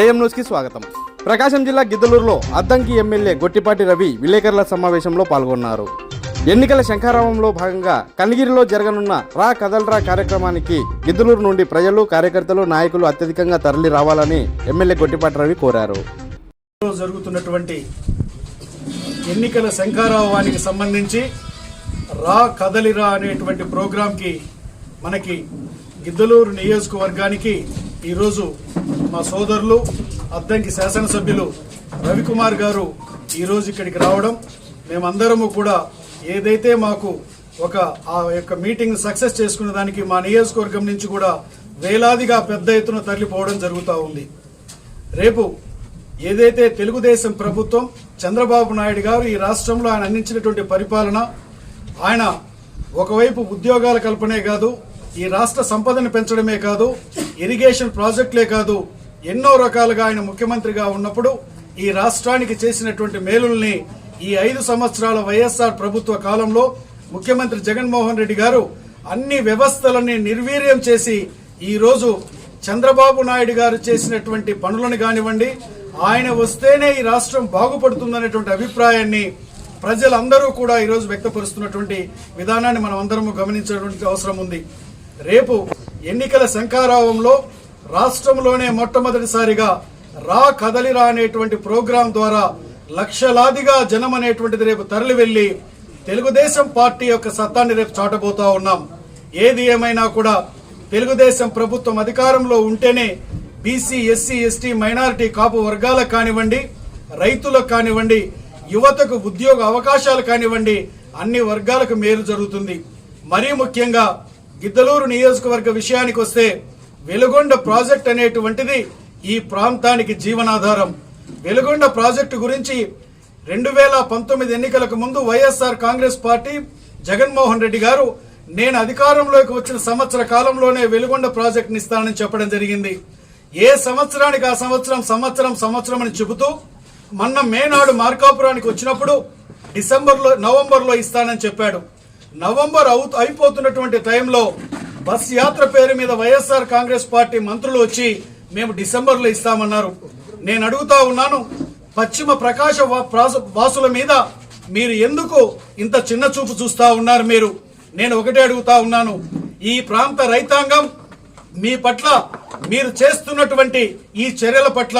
AM న్యూస్కి స్వాగతం. ప్రకాశం జిల్లా గిద్దలూరులో అద్దంకి ఎమ్మెల్యే గొట్టిపాటి రవి విలేకరుల సమావేశంలో పాల్గొన్నారు. ఎన్నికల శంఖారావంలో భాగంగా కనిగిరిలో జరగనున్న రా కదల్రా కార్యక్రమానికి గిద్దలూరు నుండి ప్రజలు కార్యకర్తలు నాయకులు అత్యధికంగా తరలి రావాలని ఎమ్మెల్యే గొట్టిపాటి రవి కోరారు. జరుగుతున్నటువంటి ఎన్నికల శంఖారావానికి సంబంధించి రా కదలిరా అనేటువంటి ప్రోగ్రాంకి మనకి గిద్దలూరు నియోజకవర్గానికి ఈరోజు మా సోదరులు అద్దంకి శాసనసభ్యులు రవికుమార్ గారు ఈరోజు ఇక్కడికి రావడం మేమందరము కూడా ఏదైతే మాకు ఒక ఆ యొక్క మీటింగ్ సక్సెస్ చేసుకున్న దానికి మా నియోజకవర్గం నుంచి కూడా వేలాదిగా పెద్ద ఎత్తున తరలిపోవడం జరుగుతూ ఉంది. రేపు ఏదైతే తెలుగుదేశం ప్రభుత్వం చంద్రబాబు నాయుడు గారు ఈ రాష్ట్రంలో ఆయన అందించినటువంటి పరిపాలన ఆయన ఒకవైపు ఉద్యోగాల కల్పనే కాదు ఈ రాష్ట్ర సంపదను పెంచడమే కాదు ఇరిగేషన్ ప్రాజెక్టులే కాదు ఎన్నో రకాలుగా ఆయన ముఖ్యమంత్రిగా ఉన్నప్పుడు ఈ రాష్ట్రానికి చేసినటువంటి మేలుల్ని ఈ ఐదు సంవత్సరాల వైఎస్ఆర్ ప్రభుత్వ కాలంలో ముఖ్యమంత్రి జగన్మోహన్ రెడ్డి గారు అన్ని వ్యవస్థలన్నీ నిర్వీర్యం చేసి ఈరోజు చంద్రబాబు నాయుడు గారు చేసినటువంటి పనులను కానివ్వండి ఆయన వస్తేనే ఈ రాష్ట్రం బాగుపడుతుందనేటువంటి అభిప్రాయాన్ని ప్రజలందరూ కూడా ఈరోజు వ్యక్తపరుస్తున్నటువంటి విధానాన్ని మనం అందరము గమనించేటువంటి అవసరం ఉంది. రేపు ఎన్నికల శంఖారావంలో రాష్ట్రంలోనే మొట్టమొదటిసారిగా రా కదలిరా అనేటువంటి ప్రోగ్రాం ద్వారా లక్షలాదిగా జనం అనేటువంటిది రేపు తరలి వెళ్ళి తెలుగుదేశం పార్టీ యొక్క సత్తాన్ని రేపు చాటబోతా ఉన్నాం. ఏది ఏమైనా కూడా తెలుగుదేశం ప్రభుత్వం అధికారంలో ఉంటేనే BC SC ST minority Kapu వర్గాలకు కానివ్వండి రైతులకు కానివ్వండి యువతకు ఉద్యోగ అవకాశాలు కానివ్వండి అన్ని వర్గాలకు మేలు జరుగుతుంది. మరీ ముఖ్యంగా గిద్దలూరు నియోజకవర్గ విషయానికి వస్తే వెలుగొండ ప్రాజెక్ట్ అనేటువంటిది ఈ ప్రాంతానికి జీవనాధారం. వెలుగొండ ప్రాజెక్టు గురించి రెండు వేల పంతొమ్మిది ఎన్నికలకు ముందు YSR Congress party Jaganmohan Reddy garu నేను అధికారంలోకి వచ్చిన సంవత్సర కాలంలోనే వెలుగొండ ప్రాజెక్టుని ఇస్తానని చెప్పడం జరిగింది. ఏ సంవత్సరానికి ఆ సంవత్సరం సంవత్సరం సంవత్సరం అని చెబుతూ మొన్న మేనాడు మార్కాపురానికి వచ్చినప్పుడు డిసెంబర్లో నవంబర్లో ఇస్తానని చెప్పాడు. నవంబర్ అవు అయిపోతున్నటువంటి టైంలో బస్ యాత్ర పేరు మీద వైఎస్ఆర్ కాంగ్రెస్ పార్టీ మంత్రులు వచ్చి మేము డిసెంబర్లో ఇస్తామన్నారు. నేను అడుగుతా ఉన్నాను పశ్చిమ ప్రకాశ వాసుల మీద మీరు ఎందుకు ఇంత చిన్న చూపు చూస్తా ఉన్నారు మీరు? నేను ఒకటే అడుగుతా ఉన్నాను ఈ ప్రాంత రైతాంగం మీ పట్ల మీరు చేస్తున్నటువంటి ఈ చర్యల పట్ల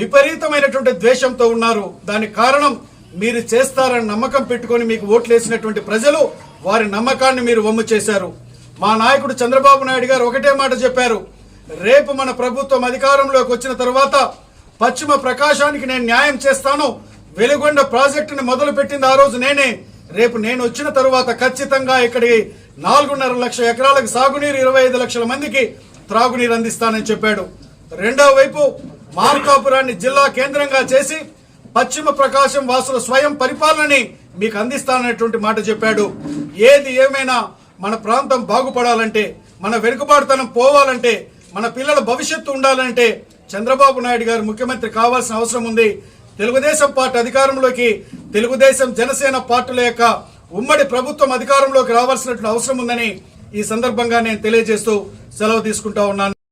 విపరీతమైనటువంటి ద్వేషంతో ఉన్నారు. దానికి కారణం మీరు చేస్తారని నమ్మకం పెట్టుకొని మీకు ఓట్లు వేసినటువంటి ప్రజలు వారి నమ్మకాన్ని మీరు వమ్ము చేశారు. మా నాయకుడు చంద్రబాబు నాయుడు గారు ఒకటే మాట చెప్పారు. రేపు మన ప్రభుత్వం అధికారంలోకి వచ్చిన తర్వాత పశ్చిమ ప్రకాశానికి నేను న్యాయం చేస్తాను. వెలుగొండ ప్రాజెక్టుని మొదలు పెట్టింది ఆ రోజు నేనే. రేపు నేను వచ్చిన తరువాత ఖచ్చితంగా ఇక్కడికి నాలుగున్నర లక్ష ఎకరాలకు సాగునీరు ఇరవై ఐదు లక్షల మందికి త్రాగునీరు అందిస్తానని చెప్పాడు. రెండో వైపు మార్కాపురాన్ని జిల్లా కేంద్రంగా చేసి పశ్చిమ ప్రకాశం వాసుల స్వయం పరిపాలనని మీకు అందిస్తాననేటువంటి మాట చెప్పాడు. ఏది ఏమైనా మన ప్రాంతం బాగుపడాలంటే మన వెనుకబాటుతనం పోవాలంటే మన పిల్లల భవిష్యత్తు ఉండాలంటే చంద్రబాబు నాయుడు గారు ముఖ్యమంత్రి కావాల్సిన అవసరం ఉంది. తెలుగుదేశం పార్టీ అధికారంలోకి తెలుగుదేశం జనసేన పార్టీల యొక్క ఉమ్మడి ప్రభుత్వం అధికారంలోకి రావాల్సినటువంటి అవసరం ఉందని ఈ సందర్భంగా నేను తెలియజేస్తూ సెలవు తీసుకుంటా ఉన్నాను.